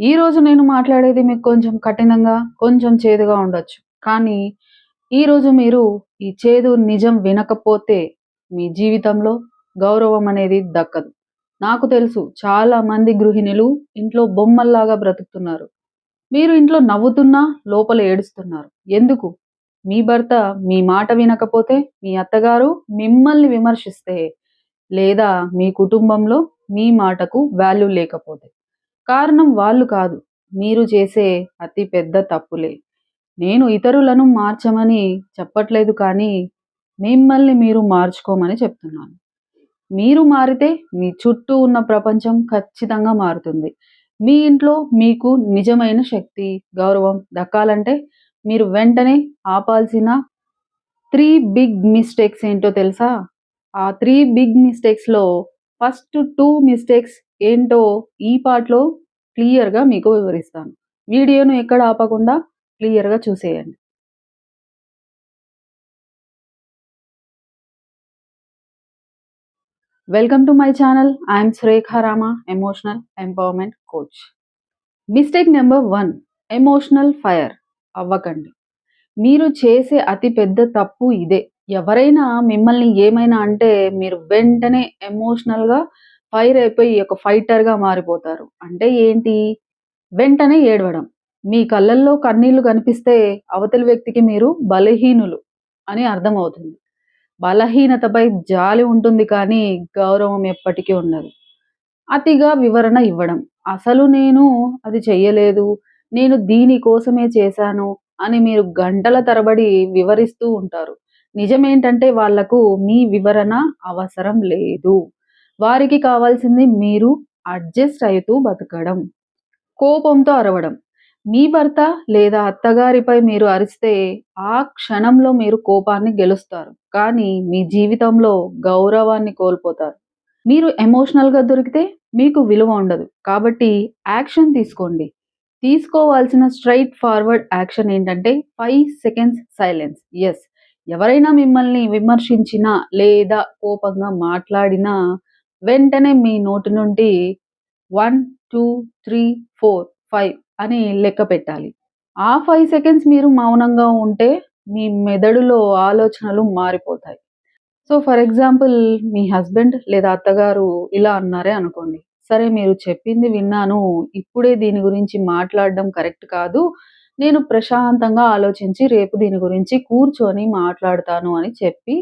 ఈరోజు నేను మాట్లాడేది మీకు కొంచెం కఠినంగా, కొంచెం చేదుగా ఉండొచ్చు. కానీ ఈరోజు మీరు ఈ చేదు నిజం వినకపోతే మీ జీవితంలో గౌరవం అనేది దక్కదు. నాకు తెలుసు చాలా మంది గృహిణులు ఇంట్లో బొమ్మల్లాగా బ్రతుకుతున్నారు. మీరు ఇంట్లో నవ్వుతున్నా లోపల ఏడుస్తున్నారు. ఎందుకు? మీ భర్త మీ మాట వినకపోతే, మీ అత్తగారు మిమ్మల్ని విమర్శిస్తే, లేదా మీ కుటుంబంలో మీ మాటకు వాల్యూ లేకపోతే. కారణం వాళ్ళు కాదు. మీరు చేసే అతి పెద్ద తప్పులే. నేను ఇతరులను మార్చమని చెప్పట్లేదు కానీ, మిమ్మల్ని మీరు మార్చుకోమని చెప్తున్నాను. మీరు మారితే మీ చుట్టూ ఉన్న ప్రపంచం ఖచ్చితంగా మారుతుంది. మీ ఇంట్లో మీకు నిజమైన శక్తి, గౌరవం దక్కాలంటే మీరు వెంటనే ఆపాల్సిన త్రీ బిగ్ మిస్టేక్స్ ఏంటో తెలుసా? ఆ త్రీ బిగ్ మిస్టేక్స్‌లో ఫస్ట్ టూ మిస్టేక్స్ ఏంటో ఈ పార్ట్‌లో క్లియర్‌గా మీకు వివరిస్తాను. వీడియోను ఎక్కడ ఆపకుండా క్లియర్‌గా చూసేయండి. Welcome to my channel. I'm Surekha Rama, emotional empowerment coach. Mistake number one emotional fire అవ్వకండి. మీరు చేసే అతి పెద్ద తప్పు ఇదే. ఎవరైనా మిమ్మల్ని ఏమైనా అంటే మీరు వెంటనే ఎమోషనల్‌గా ఫైర్ అయిపోయి ఒక ఫైటర్‌గా మారిపోతారు. అంటే ఏంటి? వెంటనే ఏడవడం. మీ కళ్ళల్లో కన్నీళ్ళు కనిపిస్తే అవతలి వ్యక్తికి మీరు బలహీనులు అని అర్థమవుతుంది. బలహీనతపై జాలి ఉంటుంది కానీ గౌరవం ఎప్పటికీ ఉండదు. అతిగా వివరణ ఇవ్వడం. అసలు నేను అది చెయ్యలేదు. నేను దీని కోసమే చేశాను అని మీరు గంటల తరబడి వివరిస్తూ ఉంటారు. నిజమేంటంటే వాళ్ళకు మీ వివరణ అవసరం లేదు. వారికి కావాల్సింది మీరు అడ్జస్ట్ అవుతూ బతకడం. కోపంతో అరవడం. మీ భర్త లేదా అత్తగారిపై మీరు అరిస్తే ఆ క్షణంలో మీరు కోపాన్ని గెలుస్తారు. కానీ మీ జీవితంలో గౌరవాన్ని కోల్పోతారు. మీరు ఎమోషనల్‌గా దొరికితే మీకు విలువ ఉండదు. కాబట్టి యాక్షన్ తీసుకోండి. తీసుకోవాల్సిన స్ట్రైట్ ఫార్వర్డ్ యాక్షన్ ఏంటంటే ఫైవ్ సెకండ్స్ సైలెన్స్. ఎస్ ఎవరైనా మిమ్మల్ని విమర్శించినా లేదా కోపంగా మాట్లాడినా వెంటనే మీ నోటి నుండి 1, 2, 3, 4, 5 అని లెక్క పెట్టాలి. ఆ ఫైవ్ సెకండ్స్ మీరు మౌనంగా ఉంటే మీ మెదడులో ఆలోచనలు మారిపోతాయి. సో ఫర్ ఎగ్జాంపుల్ మీ హస్బెండ్ లేదా అత్తగారు ఇలా అన్నారే అనుకోండి. సరే మీరు చెప్పింది విన్నాను. ఇప్పుడే దీని గురించి మాట్లాడడం కరెక్ట్ కాదు. నేను ప్రశాంతంగా ఆలోచించి రేపు దీని గురించి కూర్చొని మాట్లాడతాను అని చెప్పి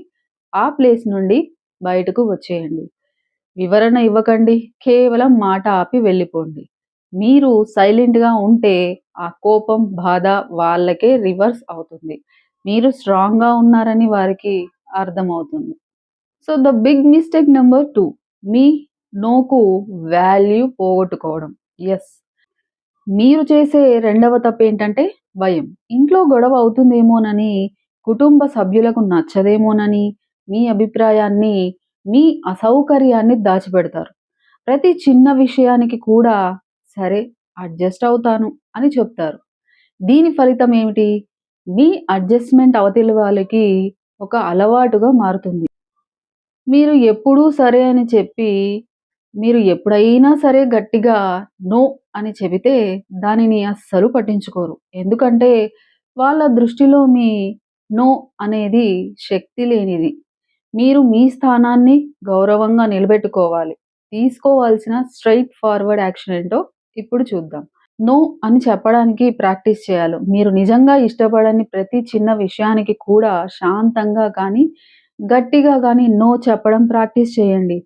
ఆ ప్లేస్ నుండి బయటకు వచ్చేయండి. వివరణ ఇవ్వకండి. కేవలం మాట ఆపి వెళ్ళిపోండి. మీరు సైలెంట్‌గా ఉంటే ఆ కోపం, బాధ వాళ్ళకే రివర్స్ అవుతుంది. మీరు స్ట్రాంగ్‌గా ఉన్నారని వారికి అర్థమవుతుంది. So the big mistake number two మీ నోకు వాల్యూ పోగొట్టుకోవడం. ఎస్ మీరు చేసే రెండవ తప్పు ఏంటంటే భయం. ఇంట్లో గొడవ అవుతుందేమోనని, కుటుంబ సభ్యులకు నచ్చదేమోనని మీ అభిప్రాయాన్ని, మీ అసౌకర్యాన్ని దాచిపెడతారు. ప్రతి చిన్న విషయానికి కూడా సరే అడ్జస్ట్ అవుతాను అని చెప్తారు. దీని ఫలితం ఏమిటి? మీ అడ్జస్ట్‌మెంట్ అవతలి వాళ్ళకి ఒక అలవాటుగా మారుతుంది. మీరు ఎప్పుడూ సరే అని చెప్పి, మీరు ఎప్పుడైనా సరే గట్టిగా నో అని చెబితే దానిని అస్సలు పట్టించుకోరు. ఎందుకంటే వాళ్ళ దృష్టిలో మీ నో అనేది శక్తి లేనిది. మీరు మీ స్థానాన్ని గౌరవంగా నిలబెట్టుకోవాలి. తీసుకోవాల్సిన స్ట్రెయిట్ ఫార్వర్డ్ యాక్షన్ ఏంటో ఇప్పుడు చూద్దాం. నో అని చెప్పడానికి ప్రాక్టీస్ చేయాలి. మీరు నిజంగా ఇష్టపడని ప్రతి చిన్న విషయానికి కూడా శాంతంగా కానీ, గట్టిగా కానీ నో చెప్పడం ప్రాక్టీస్ చేయండి.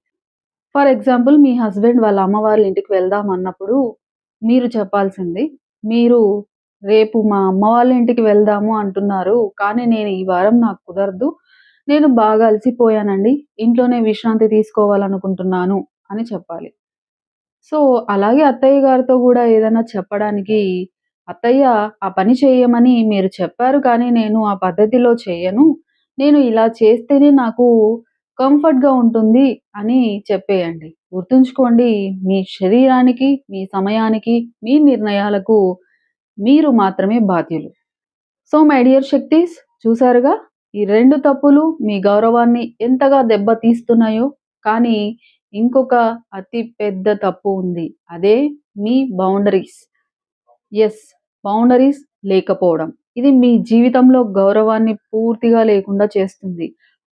ఫర్ ఎగ్జాంపుల్ మీ హస్బెండ్ వాళ్ళ అమ్మ వాళ్ళ ఇంటికి వెళ్దాం అన్నప్పుడు మీరు చెప్పాల్సింది మీరు రేపు మా అమ్మ వాళ్ళ ఇంటికి వెళ్దాము అంటున్నారు. కానీ నేను ఈ వారం నాకు కుదరదు. నేను బాగా అలసిపోయానండి. ఇంట్లోనే విశ్రాంతి తీసుకోవాలనుకుంటున్నాను అని చెప్పాలి. సో అలాగే అత్తయ్య గారితో కూడా ఏదైనా చెప్పడానికి అత్తయ్య ఆ పని చేయమని మీరు చెప్పారు కానీ నేను ఆ పద్ధతిలో చేయను నేను ఇలా చేస్తేనే నాకు కంఫర్ట్‌గా ఉంటుంది అని చెప్పేయండి. గుర్తుంచుకోండి మీ శరీరానికి, మీ సమయానికి, మీ నిర్ణయాలకు మీరు మాత్రమే బాధ్యులు. సో మై డియర్ శక్తిస్ చూసారుగా ఈ రెండు తప్పులు మీ గౌరవాన్ని ఎంతగా దెబ్బతీస్తున్నాయో. కానీ ఇంకొక అతి పెద్ద తప్పు ఉంది. అదే మీ బౌండరీస్. ఎస్ బౌండరీస్ లేకపోవడం ఇది మీ జీవితంలో గౌరవాన్ని పూర్తిగా లేకుండా చేస్తుంది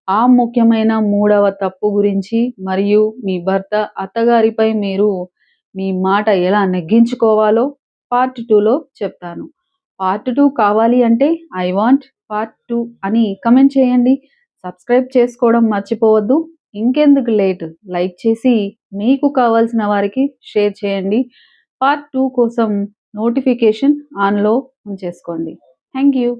ఆ ముఖ్యమైన మూడవ తప్పు గురించి మరియు మీ భర్త అత్తగారిపై మీరు మీ మాట ఎలా నెగ్గించుకోవాలో పార్ట్ టూలో చెప్తాను పార్ట్ టూ కావాలి అంటే ఐ వాంట్ పార్ట్ టూ అని కమెంట్ చేయండి. సబ్స్క్రైబ్ చేసుకోవడం మర్చిపోవద్దు. ఇంకెందుకు లేట్ లైక్ చేసి మీకు కావాల్సిన వారికి షేర్ చేయండి. పార్ట్ టూ కోసం నోటిఫికేషన్ ఆన్లో ఉంచేసుకోండి. Thank you